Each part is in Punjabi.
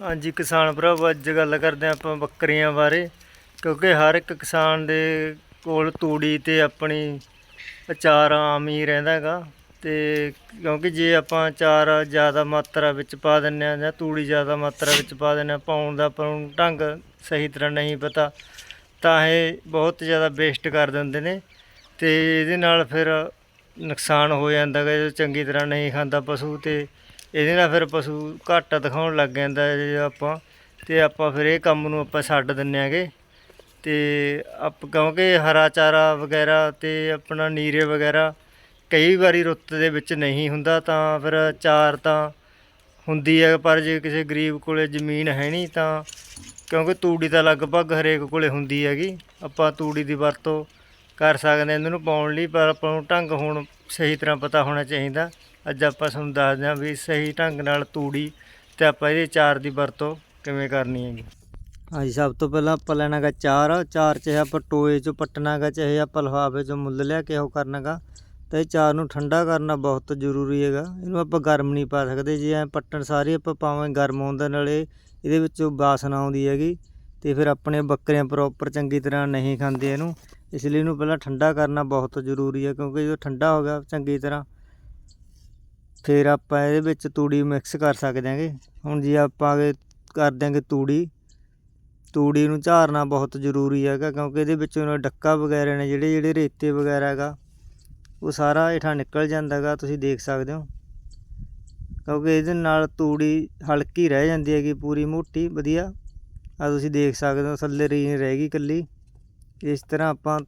ਹਾਂਜੀ, ਕਿਸਾਨ ਭਰਾਵੋ, ਅੱਜ ਗੱਲ ਕਰਦੇ ਹਾਂ ਆਪਾਂ ਬੱਕਰੀਆਂ ਬਾਰੇ, ਕਿਉਂਕਿ ਹਰ ਇੱਕ ਕਿਸਾਨ ਦੇ ਕੋਲ ਤੂੜੀ ਤੇ ਆਪਣੀ ਅਚਾਰ ਆਮ ਹੀ ਰਹਿੰਦਾ ਹੈਗਾ ਤੇ ਕਿਉਂਕਿ ਜੇ ਆਪਾਂ ਅਚਾਰ ਜ਼ਿਆਦਾ ਮਾਤਰਾ ਵਿੱਚ ਪਾ ਦਿੰਨੇ ਆ ਜਾਂ ਤੂੜੀ ਜ਼ਿਆਦਾ ਮਾਤਰਾ ਵਿੱਚ ਪਾ ਦਿੰਨੇ ਆ ਪਾਉਣ ਦਾ ਆਪਾਂ ਨੂੰ ਢੰਗ ਸਹੀ ਤਰ੍ਹਾਂ ਨਹੀਂ ਪਤਾ, ਤਾਂ ਇਹ ਬਹੁਤ ਜ਼ਿਆਦਾ ਵੇਸਟ ਕਰ ਦਿੰਦੇ ਨੇ ਤੇ ਇਹਦੇ ਨਾਲ ਫਿਰ ਨੁਕਸਾਨ ਹੋ ਜਾਂਦਾ ਗਾ ਜੇ ਚੰਗੀ ਤਰ੍ਹਾਂ ਨਹੀਂ ਖਾਂਦਾ ਪਸ਼ੂ ਤੇ ਇਹਦੇ ਨਾਲ ਫਿਰ ਪਸ਼ੂ ਘਾਟਾ ਦਿਖਾਉਣ ਲੱਗ ਜਾਂਦਾ ਜੇ ਆਪਾਂ, ਤੇ ਆਪਾਂ ਫਿਰ ਇਹ ਕੰਮ ਨੂੰ ਆਪਾਂ ਛੱਡ ਦਿੰਨੇ ਆਗੇ ਤੇ ਆਪ, ਕਿਉਂਕਿ ਹਰਾ ਚਾਰਾ ਵਗੈਰਾ ਤੇ ਆਪਣਾ ਨੀਰੇ ਵਗੈਰਾ ਕਈ ਵਾਰੀ ਰੁੱਤ ਦੇ ਵਿੱਚ ਨਹੀਂ ਹੁੰਦਾ, ਤਾਂ ਫਿਰ ਚਾਰ ਤਾਂ ਹੁੰਦੀ ਹੈ। ਪਰ ਜੇ ਕਿਸੇ ਗਰੀਬ ਕੋਲੇ ਜ਼ਮੀਨ ਹੈ ਨਹੀਂ, ਤਾਂ ਕਿਉਂਕਿ ਤੂੜੀ ਤਾਂ ਲਗਭਗ ਹਰੇਕ ਕੋਲੇ ਹੁੰਦੀ ਹੈਗੀ। ਆਪਾਂ ਤੂੜੀ ਦੀ ਵਰਤੋਂ ਕਰ ਸਕਦੇ ਹਾਂ, ਇਹਨਾਂ ਨੂੰ ਪਾਉਣ ਲਈ, ਪਰ ਆਪਾਂ ਨੂੰ ਢੰਗ ਹੁਣ ਸਹੀ ਤਰ੍ਹਾਂ ਪਤਾ ਹੋਣਾ ਚਾਹੀਦਾ। ਅੱਜ ਆਪਾਂ ਤੁਹਾਨੂੰ ਦੱਸਦੇ ਹਾਂ ਵੀ ਸਹੀ ਢੰਗ ਨਾਲ ਤੂੜੀ ਤੇ ਆਪਾਂ ਇਹਦੇ ਚਾਰ ਦੀ ਵਰਤੋਂ ਕਿਵੇਂ ਕਰਨੀ ਹੈਗੀ। ਹਾਂਜੀ, ਸਭ ਤੋਂ ਪਹਿਲਾਂ ਆਪਾਂ ਲੈਣਾਗਾ ਚਾਰ। ਚਾਰ ਚਾਹੇ ਆਪਾਂ ਟੋਏ ਚੋਂ ਪੱਟਣਾਗਾ, ਚਾਹੇ ਆਪਾਂ ਲਿਫਾਫੇ ਚੋਂ ਮੁੱਲ ਲਿਆ ਕੇ ਉਹ ਕਰਨਾਗਾ। ਤਾਂ ਇਹ ਚਾਰ ਨੂੰ ਠੰਡਾ ਕਰਨਾ ਬਹੁਤ ਜ਼ਰੂਰੀ ਹੈਗਾ। ਇਹਨੂੰ ਆਪਾਂ ਗਰਮ ਨਹੀਂ ਪਾ ਸਕਦੇ। ਜੇ ਐ ਪੱਟਣ ਸਾਰੇ ਆਪਾਂ ਪਾਵੇਂ ਗਰਮ ਹੋਣ ਦੇ ਨਾਲੇ ਇਹਦੇ ਵਿੱਚੋਂ ਬਾਸਨਾ ਆਉਂਦੀ ਹੈਗੀ। ਤੇ ਫਿਰ ਆਪਣੇ ਬੱਕਰੀਆਂ ਪ੍ਰੋਪਰ ਚੰਗੀ ਤਰ੍ਹਾਂ ਨਹੀਂ ਖਾਂਦੇ ਇਹਨੂੰ। ਇਸ ਲਈ ਇਹਨੂੰ ਪਹਿਲਾਂ ਠੰਡਾ ਕਰਨਾ ਬਹੁਤ ਜ਼ਰੂਰੀ ਹੈ, ਕਿਉਂਕਿ ਜਦੋਂ ਠੰਡਾ ਹੋ ਗਿਆ ਚੰਗੀ ਤਰ੍ਹਾਂ ਫਿਰ ਆਪਾਂ ਇਹਦੇ ਵਿੱਚ ਤੂੜੀ ਮਿਕਸ ਕਰ ਸਕਦੇ ਹਾਂਗੇ। ਹੁਣ ਜੇ ਆਪਾਂ ਕਰ ਦਿਆਂਗੇ ਤੂੜੀ ਤੂੜੀ ਨੂੰ ਝਾਰਨਾ ਬਹੁਤ ਜ਼ਰੂਰੀ ਹੈਗਾ ਕਿਉਂਕਿ ਇਹਦੇ ਵਿੱਚੋਂ ਡੱਕਾ ਵਗੈਰਾ ਨੇ, ਜਿਹੜੇ ਜਿਹੜੇ ਰੇਤੇ ਵਗੈਰਾ ਹੈਗਾ, ਉਹ ਸਾਰਾ ਹੇਠਾਂ ਨਿਕਲ ਜਾਂਦਾ ਹੈਗਾ, ਤੁਸੀਂ ਦੇਖ ਸਕਦੇ ਹੋ। ਕਿਉਂਕਿ ਇਹਦੇ ਨਾਲ ਤੂੜੀ ਹਲਕੀ ਰਹਿ ਜਾਂਦੀ ਹੈਗੀ, ਪੂਰੀ ਮੋਟੀ, ਵਧੀਆ। ਆ ਤੁਸੀਂ ਦੇਖ ਸਕਦੇ ਹੋ, ਥੱਲੇ ਰੀਨ ਰਹਿ ਗਈ ਇਕੱਲੀ। ਇਸ ਤਰ੍ਹਾਂ ਆਪਾਂ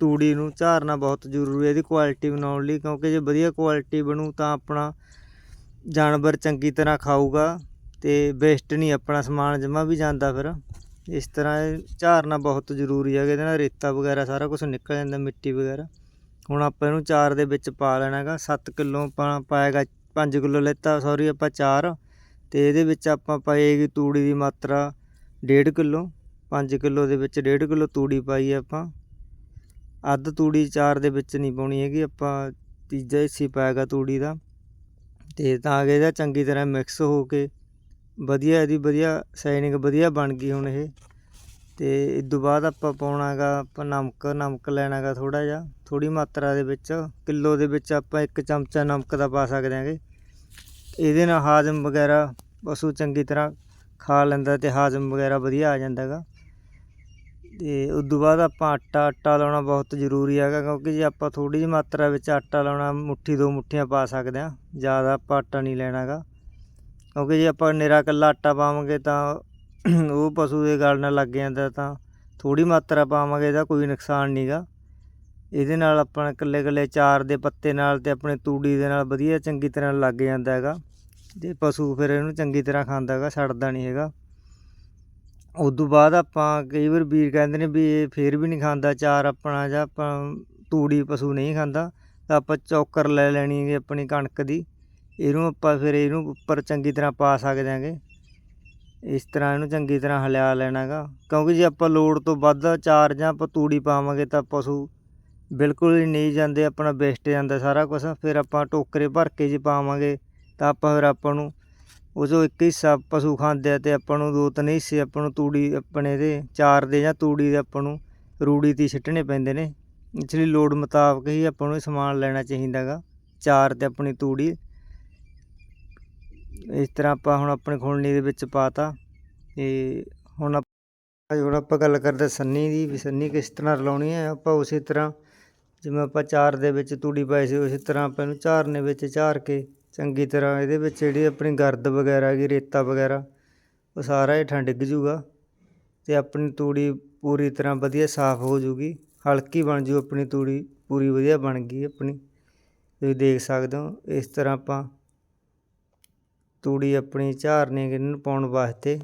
ਤੂੜੀ ਨੂੰ ਝਾਰਨਾ ਬਹੁਤ ਜ਼ਰੂਰੀ ਹੈ, ਇਹਦੀ ਕੁਆਲਿਟੀ ਬਣਾਉਣ ਲਈ, ਕਿਉਂਕਿ ਜੇ ਵਧੀਆ ਕੁਆਲਿਟੀ ਬਣੂ ਤਾਂ ਆਪਣਾ ਜਾਨਵਰ ਚੰਗੀ ਤਰ੍ਹਾਂ ਖਾਊਗਾ ਤੇ ਵੇਸਟ ਨਹੀਂ, ਆਪਣਾ ਸਮਾਨ ਜਮਾ ਵੀ ਜਾਂਦਾ ਫਿਰ। ਇਸ ਤਰ੍ਹਾਂ ਇਹ ਝਾਰਨਾ ਬਹੁਤ ਜ਼ਰੂਰੀ ਹੈ, ਇਹਦੇ ਨਾਲ ਰੇਤਾ ਵਗੈਰਾ ਸਾਰਾ ਕੁਝ ਨਿਕਲ ਜਾਂਦਾ, ਮਿੱਟੀ ਵਗੈਰਾ। ਹੁਣ ਆਪਾਂ ਇਹਨੂੰ ਚਾਰ ਦੇ ਵਿੱਚ ਪਾ ਲੈਣਾ ਹੈਗਾ 7 ਕਿਲੋ ਆਪਾਂ ਪਾਏਗਾ 5 ਕਿਲੋ ਲੈਤਾ ਸੌਰੀ ਆਪਾਂ ਚਾਰ। ਤੇ ਇਹਦੇ ਵਿੱਚ ਆਪਾਂ ਪਾਏਗੀ ਤੂੜੀ ਦੀ ਮਾਤਰਾ 1.5 ਕਿਲੋ 5 ਕਿਲੋ ਦੇ ਵਿੱਚ 1.5 ਕਿਲੋ ਤੂੜੀ ਪਾਈ ਆਪਾਂ। ਅੱਧ ਤੂੜੀ ਚਾਰ ਦੇ ਵਿੱਚ ਨਹੀਂ ਪਾਉਣੀ ਹੈਗੀ, ਆਪਾਂ ਤੀਜਾ ਹਿੱਸੀ ਪਾਏਗਾ ਤੂੜੀ ਦਾ। ਤੇ ਤਾਂ ਕਿ ਇਹਦਾ ਚੰਗੀ ਤਰ੍ਹਾਂ ਮਿਕਸ ਹੋ ਕੇ ਵਧੀਆ, ਇਹਦੀ ਵਧੀਆ ਸਾਈਨਿੰਗ ਵਧੀਆ ਬਣ ਗਈ ਹੁਣ ਇਹ। ਤੇ ਇਸ ਤੋਂ ਬਾਅਦ ਆਪਾਂ ਪਾਉਣਾ ਗਾ ਆਪਾਂ ਨਮਕ ਨਮਕ ਲੈਣਾ ਗਾ ਥੋੜਾ ਜਿਹਾ ਥੋੜੀ ਮਾਤਰਾ ਦੇ ਵਿੱਚ, ਕਿਲੋ ਦੇ ਵਿੱਚ ਆਪਾਂ ਇੱਕ ਚਮਚਾ ਨਮਕ ਦਾ ਪਾ ਸਕਦੇ ਹਾਂਗੇ। ਇਹਦੇ ਨਾਲ ਹਾਜ਼ਮ ਵਗੈਰਾ ਪਸ਼ੂ ਚੰਗੀ ਤਰ੍ਹਾਂ ਖਾ ਲੈਂਦਾ ਤੇ ਹਾਜ਼ਮ ਵਗੈਰਾ ਵਧੀਆ ਆ ਜਾਂਦਾ ਗਾ ਤੇ ਉਸ ਤੋਂ ਬਾਅਦ ਆਪਾਂ ਆਟਾ ਆਟਾ ਲਾਉਣਾ ਬਹੁਤ ਜ਼ਰੂਰੀ ਹੈਗਾ ਕਿਉਂਕਿ ਜੇ ਆਪਾਂ ਥੋੜੀ ਜਿਹੀ ਮਾਤਰਾ ਵਿੱਚ ਆਟਾ ਲਾਉਣਾ, ਮੁੱਠੀ ਦੋ ਮੁੱਠੀਆਂ ਪਾ ਸਕਦੇ ਹਾਂ, ਜ਼ਿਆਦਾ ਆਪਾਂ ਆਟਾ ਨਹੀਂ ਲੈਣਾਗਾ ਕਿਉਂਕਿ ਜੇ ਆਪਾਂ ਨਿਰਾ ਇਕੱਲਾ ਆਟਾ ਪਾਵਾਂਗੇ ਤਾਂ ਉਹ ਪਸ਼ੂ ਦੇ ਗਲ ਨਾਲ ਲੱਗ ਜਾਂਦਾ ਤਾਂ ਥੋੜੀ ਮਾਤਰਾ ਪਾਵਾਂਗੇ ਇਹਦਾ ਕੋਈ ਨੁਕਸਾਨ ਨਹੀਂਗਾ ਇਹਦੇ ਨਾਲ ਆਪਾਂ ਇਕੱਲੇ ਇਕੱਲੇ ਚਾਰ ਦੇ ਪੱਤੇ ਨਾਲ ਤੇ ਆਪਣੇ ਤੂੜੀ ਦੇ ਨਾਲ ਵਧੀਆ ਚੰਗੀ ਤਰ੍ਹਾਂ ਲੱਗ ਜਾਂਦਾ ਹੈਗਾ ਤੇ ਪਸ਼ੂ ਫਿਰ ਇਹਨੂੰ ਚੰਗੀ ਤਰ੍ਹਾਂ ਖਾਂਦਾ ਹੈਗਾ ਛੱਡਦਾ ਨਹੀਂ ਹੈਗਾ। ਉਦੋਂ ਬਾਅਦ ਆਪਾਂ ਕਈ ਵਾਰ ਵੀਰ ਕਹਿੰਦੇ ਨੇ ਵੀ ਇਹ ਫਿਰ ਵੀ ਨਹੀਂ ਖਾਂਦਾ, ਚਾਰ ਆਪਣਾ ਜਾਂ ਆਪਾਂ ਤੂੜੀ ਪਸ਼ੂ ਨਹੀਂ ਖਾਂਦਾ, ਤਾਂ ਆਪਾਂ ਚੌਕਰ ਲੈ ਲੈਣੀ ਹੈਗੀ ਆਪਣੀ ਕਣਕ ਦੀ, ਇਹਨੂੰ ਆਪਾਂ ਫਿਰ ਇਹਨੂੰ ਉੱਪਰ ਚੰਗੀ ਤਰ੍ਹਾਂ ਪਾ ਸਕਦੇ ਹਾਂਗੇ। ਇਸ ਤਰ੍ਹਾਂ ਇਹਨੂੰ ਚੰਗੀ ਤਰ੍ਹਾਂ ਹਲਿਆ ਲੈਣਾ ਗਾ ਕਿਉਂਕਿ ਜੇ ਆਪਾਂ ਲੋੜ ਤੋਂ ਵੱਧ ਚਾਰ ਜਾਂ ਆਪਾਂ ਤੂੜੀ ਪਾਵਾਂਗੇ ਤਾਂ ਪਸ਼ੂ ਬਿਲਕੁਲ ਹੀ ਨਹੀਂ ਜਾਂਦੇ, ਆਪਣਾ ਵੇਸਟ ਜਾਂਦਾ ਸਾਰਾ ਕੁਝ ਫਿਰ ਆਪਾਂ ਟੋਕਰੇ ਭਰ ਕੇ ਜੇ ਪਾਵਾਂਗੇ ਤਾਂ ਆਪਾਂ ਫਿਰ ਆਪਾਂ ਨੂੰ ਉਹ 'ਚੋਂ ਇੱਕ ਹਿੱਸਾ ਪਸ਼ੂ ਖਾਂਦੇ ਆ ਅਤੇ ਆਪਾਂ ਨੂੰ ਦੋ ਤਿੰਨ ਹਿੱਸੇ ਆਪਾਂ ਨੂੰ ਤੂੜੀ ਆਪਣੇ ਦੇ, ਚਾਰ ਦੇ ਜਾਂ ਤੂੜੀ ਦੇ ਆਪਾਂ ਨੂੰ ਰੂੜੀ ਤੇ ਸਿੱਟਣੇ ਪੈਂਦੇ ਨੇ। ਇਸ ਲਈ ਲੋੜ ਮੁਤਾਬਕ ਹੀ ਆਪਾਂ ਨੂੰ ਸਮਾਨ ਲੈਣਾ ਚਾਹੀਦਾ ਗਾ, ਚਾਰ ਤੇ ਆਪਣੀ ਤੂੜੀ। ਇਸ ਤਰ੍ਹਾਂ ਆਪਾਂ ਹੁਣ ਆਪਣੇ ਖੋਲਣੀ ਦੇ ਵਿੱਚ ਪਾਤਾ ਤੇ ਹੁਣ ਆਪਾਂ ਹੁਣ ਆਪਾਂ ਗੱਲ ਕਰਦੇ ਸੰਨੀ ਦੀ ਵੀ ਸੰਨੀ ਕਿਸ ਤਰ੍ਹਾਂ ਰਲਾਉਣੀ ਹੈ, ਆਪਾਂ ਉਸੇ ਤਰ੍ਹਾਂ ਜਿਵੇਂ ਆਪਾਂ ਚਾਰ ਦੇ ਵਿੱਚ ਤੂੜੀ ਪਾਈ ਸੀ, ਉਸੇ ਤਰ੍ਹਾਂ ਆਪਾਂ ਇਹਨੂੰ ਝਾਰਨੇ ਵਿੱਚ ਝਾਰ ਕੇ ਚੰਗੀ ਤਰ੍ਹਾਂ ਇਹਦੇ ਵਿੱਚ ਜਿਹੜੀ ਆਪਣੀ ਗਰਦ ਵਗੈਰਾ ਹੈਗੀ, ਰੇਤਾ ਵਗੈਰਾ, ਉਹ ਸਾਰਾ ਹੇਠਾਂ ਡਿੱਗ ਜੂਗਾ ਅਤੇ ਆਪਣੀ ਤੂੜੀ ਪੂਰੀ ਤਰ੍ਹਾਂ ਵਧੀਆ ਸਾਫ਼ ਹੋ ਜੂਗੀ, ਹਲਕੀ ਬਣ ਜੂ ਆਪਣੀ ਤੂੜੀ, ਪੂਰੀ ਵਧੀਆ ਬਣ ਗਈ ਆਪਣੀ। ਤੁਸੀਂ ਦੇਖ ਸਕਦੇ ਹੋ, ਇਸ ਤਰ੍ਹਾਂ ਆਪਾਂ ਤੂੜੀ ਆਪਣੀ ਝਾਰਨੀ ਹੈਗੀ ਇਹਨੂੰ ਪਾਉਣ ਵਾਸਤੇ,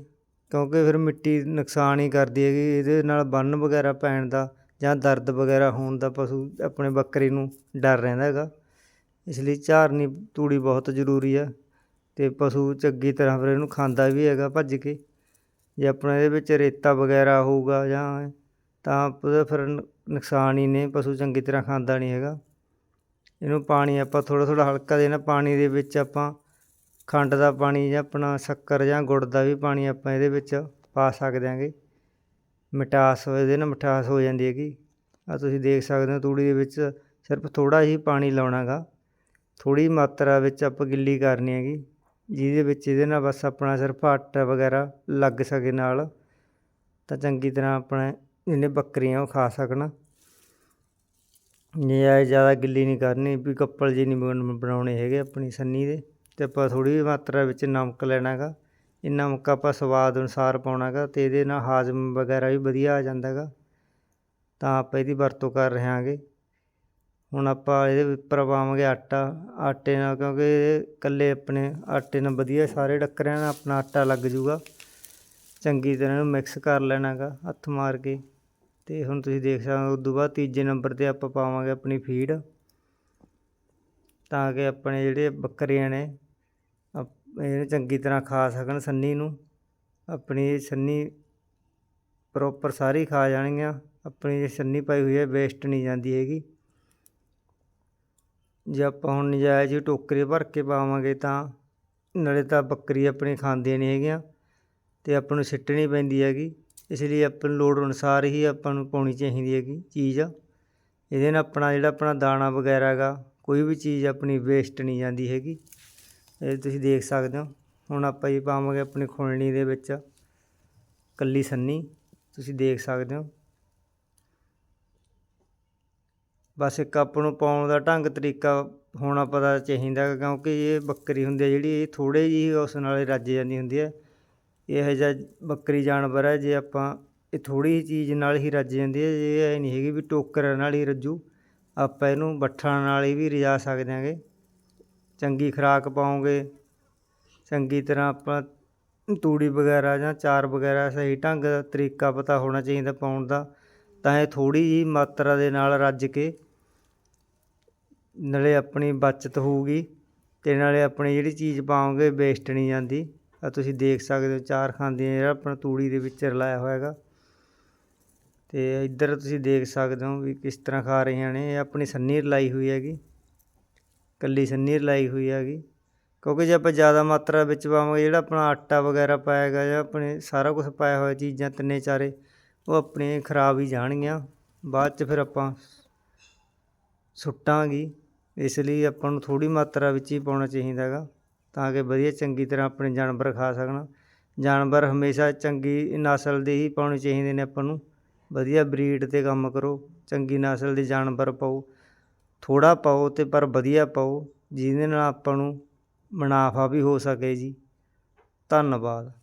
ਕਿਉਂਕਿ ਫਿਰ ਮਿੱਟੀ ਨੁਕਸਾਨ ਹੀ ਕਰਦੀ ਹੈਗੀ, ਇਹਦੇ ਨਾਲ ਬੰਨ ਵਗੈਰਾ ਪੈਣ ਦਾ ਜਾਂ ਦਰਦ ਵਗੈਰਾ ਹੋਣ ਦਾ ਪਸ਼ੂ ਆਪਣੇ ਬੱਕਰੀ ਨੂੰ ਡਰ ਰਹਿੰਦਾ ਹੈਗਾ। ਇਸ ਲਈ ਝਾਰਨੀ ਤੂੜੀ ਬਹੁਤ ਜ਼ਰੂਰੀ ਆ ਅਤੇ ਪਸ਼ੂ ਚੰਗੀ ਤਰ੍ਹਾਂ ਫਿਰ ਇਹਨੂੰ ਖਾਂਦਾ ਵੀ ਹੈਗਾ ਭੱਜ ਕੇ। ਜੇ ਆਪਣਾ ਇਹਦੇ ਵਿੱਚ ਰੇਤਾ ਵਗੈਰਾ ਹੋਊਗਾ ਜਾਂ ਤਾਂ ਉਹਦਾ ਫਿਰ ਨੁਕਸਾਨ ਹੀ ਨੇ, ਪਸ਼ੂ ਚੰਗੀ ਤਰ੍ਹਾਂ ਖਾਂਦਾ ਨਹੀਂ ਹੈਗਾ। ਇਹਨੂੰ ਪਾਣੀ ਆਪਾਂ ਥੋੜ੍ਹਾ ਥੋੜ੍ਹਾ ਹਲਕਾ ਦੇਣਾ, ਪਾਣੀ ਦੇ ਵਿੱਚ ਆਪਾਂ ਖੰਡ ਦਾ ਪਾਣੀ ਜਾਂ ਆਪਣਾ ਸ਼ੱਕਰ ਜਾਂ ਗੁੜ ਦਾ ਵੀ ਪਾਣੀ ਆਪਾਂ ਇਹਦੇ ਵਿੱਚ ਪਾ ਸਕਦੇ ਆਂਗੇ। ਮਿਠਾਸ ਇਹਦੇ ਨਾਲ ਮਿਠਾਸ ਹੋ ਜਾਂਦੀ ਹੈਗੀ। ਆ ਤੁਸੀਂ ਦੇਖ ਸਕਦੇ ਹੋ ਤੂੜੀ ਦੇ ਵਿੱਚ ਸਿਰਫ ਥੋੜ੍ਹਾ ਹੀ ਪਾਣੀ ਲਾਉਣਾਗਾ ਥੋੜ੍ਹੀ ਮਾਤਰਾ ਵਿੱਚ ਆਪਾਂ ਗਿੱਲੀ ਕਰਨੀ ਹੈਗੀ, ਜਿਹਦੇ ਵਿੱਚ ਇਹਦੇ ਨਾਲ ਬਸ ਆਪਣਾ ਸਿਰਫ ਆਟਾ ਵਗੈਰਾ ਲੱਗ ਸਕੇ ਨਾਲ, ਤਾਂ ਚੰਗੀ ਤਰ੍ਹਾਂ ਆਪਣੇ ਜਿਹਨੇ ਬੱਕਰੀਆਂ ਉਹ ਖਾ ਸਕਣ। ਨਜਾਇਜ਼ ਜ਼ਿਆਦਾ ਗਿੱਲੀ ਨਹੀਂ ਕਰਨੀ, ਵੀ ਕੱਪਲ ਜੀ ਨਹੀਂ ਬਣ- ਬਣਾਉਣੇ ਹੈਗੇ ਆਪਣੀ ਸੰਨੀ ਦੇ। ਤੇ ਆਪਾਂ ਥੋੜੀ ਮਾਤਰਾ ਵਿੱਚ ਨਮਕ ਲੈਣਾ ਗਾ ਇਹ ਨਮਕ ਆਪਾਂ ਸਵਾਦ ਅਨੁਸਾਰ ਪਾਉਣਾ ਗਾ ਤੇ ਇਹਦੇ ਨਾਲ ਹਾਜ਼ਮ ਵਗੈਰਾ ਵੀ ਵਧੀਆ ਆ ਜਾਂਦਾ ਗਾ ਤਾਂ ਆਪਾਂ ਇਹਦੀ ਵਰਤੋਂ ਕਰ ਰਹੇ ਹਾਂਗੇ। ਹੁਣ ਆਪਾਂ ਇਹਦੇ ਉੱਪਰ ਪਾਵਾਂਗੇ ਆਟਾ, ਆਟੇ ਨਾਲ ਕਿਉਂਕਿ ਇਹ ਇਕੱਲੇ ਆਪਣੇ ਆਟੇ ਨਾਲ ਵਧੀਆ ਸਾਰੇ ਡੱਕਰਿਆਂ ਨਾਲ ਆਪਣਾ ਆਟਾ ਲੱਗ ਜੂਗਾ ਚੰਗੀ ਤਰ੍ਹਾਂ ਇਹਨੂੰ ਮਿਕਸ ਕਰ ਲੈਣਾ ਗਾ ਹੱਥ ਮਾਰ ਕੇ। ਤੇ ਹੁਣ ਤੁਸੀਂ ਦੇਖ ਸਕਦੇ ਹੋ ਤੋਂ ਬਾਅਦ ਤੀਜੇ ਨੰਬਰ ਤੇ ਆਪਾਂ ਪਾਵਾਂਗੇ ਆਪਣੀ ਫੀਡ ਤਾਂ ਕਿ ਆਪਣੇ ਜਿਹੜੇ ਬੱਕਰੀਆਂ ਨੇ ਇਹਨੂੰ ਚੰਗੀ ਤਰ੍ਹਾਂ ਖਾ ਸਕਣ ਸੰਨੀ ਨੂੰ। ਆਪਣੀ ਸੰਨੀ ਪ੍ਰੋਪਰ ਸਾਰੀ ਖਾ ਜਾਣਗੀਆਂ। ਆਪਣੀ ਜੇ ਸੰਨੀ ਪਾਈ ਹੋਈ ਹੈ ਵੇਸਟ ਨਹੀਂ ਜਾਂਦੀ ਹੈਗੀ। ਜੇ ਆਪਾਂ ਹੁਣ ਨਜਾਇਜ਼ ਹੀ ਟੋਕਰੇ ਭਰ ਕੇ ਪਾਵਾਂਗੇ ਤਾਂ ਨਾਲੇ ਤਾਂ ਬੱਕਰੀ ਆਪਣੀ ਖਾਂਦੀਆਂ ਨਹੀਂ ਹੈਗੀਆਂ ਅਤੇ ਆਪਾਂ ਨੂੰ ਸਿੱਟਣੀ ਪੈਂਦੀ ਹੈਗੀ, ਇਸ ਲਈ ਆਪਾਂ ਨੂੰ ਲੋੜ ਅਨੁਸਾਰ ਹੀ ਆਪਾਂ ਨੂੰ ਪਾਉਣੀ ਚਾਹੀਦੀ ਹੈਗੀ ਚੀਜ਼। ਇਹਦੇ ਨਾਲ ਆਪਣਾ ਜਿਹੜਾ ਆਪਣਾ ਦਾਣਾ ਵਗੈਰਾ ਹੈਗਾ, ਕੋਈ ਵੀ ਚੀਜ਼ ਆਪਣੀ ਵੇਸਟ ਨਹੀਂ ਜਾਂਦੀ ਹੈਗੀ। ਇਹ ਤੁਸੀਂ ਦੇਖ ਸਕਦੇ ਹੋ, ਹੁਣ ਆਪਾਂ ਇਹ ਪਾਵਾਂਗੇ ਆਪਣੀ ਖੁਲਣੀ ਦੇ ਵਿੱਚ, ਕੱਲੀ ਸੰਨੀ, ਤੁਸੀਂ ਦੇਖ ਸਕਦੇ ਹੋ। ਬਸ ਇੱਕ ਆਪਾਂ ਨੂੰ ਪਾਉਣ ਦਾ ਢੰਗ, ਤਰੀਕਾ ਹੋਣਾ ਪਤਾ ਚਾਹੀਦਾ ਕਿਉਂਕਿ ਇਹ ਬੱਕਰੀ ਹੁੰਦੀ ਹੈ ਜਿਹੜੀ, ਇਹ ਥੋੜੇ ਜਿਹੀ ਉਸ ਨਾਲ ਹੀ ਰੱਜ ਜਾਂਦੀ ਹੁੰਦੀ ਹੈ ਇਹੋ ਜਿਹਾ ਬੱਕਰੀ ਜਾਨਵਰ ਹੈ ਜੇ ਆਪਾਂ ਇਹ ਥੋੜ੍ਹੀ ਜਿਹੀ ਚੀਜ਼ ਨਾਲ ਹੀ ਰੱਜ ਜਾਂਦੀ ਹੈ ਇਹ ਐ ਨਹੀਂ ਹੈਗੀ ਵੀ ਟੋਕਰ ਨਾਲ ਹੀ ਰੱਜੂ, ਆਪਾਂ ਇਹਨੂੰ ਬੱਠਾਂ ਨਾਲ ਹੀ ਵੀ ਰਜਾ ਸਕਦੇ ਹਾਂਗੇ ਚੰਗੀ ਖੁਰਾਕ ਪਾਉਂਗੇ, ਚੰਗੀ ਤਰ੍ਹਾਂ ਆਪਾਂ ਤੂੜੀ ਵਗੈਰਾ ਜਾਂ ਚਾਰ ਵਗੈਰਾ ਸਹੀ ਢੰਗ ਤਰੀਕਾ ਪਤਾ ਹੋਣਾ ਚਾਹੀਦਾ ਪਾਉਣ ਦਾ। ਤਾਂ ਇਹ ਥੋੜੀ ਜਿਹੀ ਮਾਤਰਾ ਦੇ ਨਾਲ ਰੱਜ ਕੇ ਨਾਲੇ ਆਪਣੀ ਬਚਤ ਹੋਊਗੀ ਤੇ ਨਾਲੇ ਆਪਣੀ ਜਿਹੜੀ ਚੀਜ਼ ਪਾਓਗੇ ਵੇਸਟ ਨਹੀਂ ਜਾਂਦੀ। ਆ ਤੁਸੀਂ ਦੇਖ ਸਕਦੇ ਹੋ ਚਾਰ ਖਾਂਦੀਆਂ ਜਿਹੜਾ ਆਪਣਾ ਤੂੜੀ ਦੇ ਵਿੱਚ ਰਲਾਇਆ ਹੋਇਆ ਹੈਗਾ। ਤੇ ਇੱਧਰ ਤੁਸੀਂ ਦੇਖ ਸਕਦੇ ਹੋ ਵੀ ਕਿਸ ਤਰ੍ਹਾਂ ਖਾ ਰਹੀਆਂ ਨੇ। ਇਹ ਆਪਣੀ ਸੰਨੀ ਰਲਾਈ ਹੋਈ ਹੈਗੀ। ਕੱਲੀ ਸੰਨੀ ਰਲਾਈ ਹੋਈ ਹੈਗੀ। ਕਿਉਂਕਿ ਜੇ ਆਪਾਂ ਜ਼ਿਆਦਾ ਮਾਤਰਾ ਵਿੱਚ ਪਾਵਾਂਗੇ ਜਿਹੜਾ ਆਪਣਾ ਆਟਾ ਵਗੈਰਾ ਪਾਇਆ ਜਾਂ ਆਪਣੇ ਸਾਰਾ ਕੁਝ ਪਾਇਆ ਹੋਇਆ ਚੀਜ਼ਾਂ ਤਿੰਨੇ ਚਾਰੇ ਉਹ ਆਪਣੀਆਂ ਖਰਾਬ ਹੀ ਜਾਣਗੀਆਂ। ਬਾਅਦ ਚ ਫਿਰ ਆਪਾਂ ਸੁੱਟਾਂਗੀ। ਇਸ ਲਈ ਆਪਾਂ ਨੂੰ ਥੋੜੀ ਮਾਤਰਾ ਵਿੱਚ ਹੀ ਪਾਉਣਾ ਚਾਹੀਦਾ ਹੈਗਾ, ਤਾਂ ਕਿ ਵਧੀਆ ਚੰਗੀ ਤਰ੍ਹਾਂ ਆਪਣੇ ਜਾਨਵਰ ਖਾ ਸਕਣ। ਜਾਨਵਰ ਹਮੇਸ਼ਾ ਚੰਗੀ ਨਸਲ ਦੇ ਹੀ ਪਾਉਣੇ ਚਾਹੀਦੇ ਨੇ ਆਪਾਂ ਨੂੰ। ਵਧੀਆ ਬਰੀਡ ਤੇ ਕੰਮ ਕਰੋ, ਚੰਗੀ ਨਸਲ ਦੇ ਜਾਨਵਰ ਪਾਓ। ਥੋੜਾ ਪਾਓ ਤੇ ਪਰ ਵਧੀਆ ਪਾਓ, ਜਿਹਦੇ ਨਾਲ ਆਪਾਂ ਨੂੰ ਮੁਨਾਫਾ ਵੀ ਹੋ ਸਕੇ ਜੀ। ਧੰਨਵਾਦ।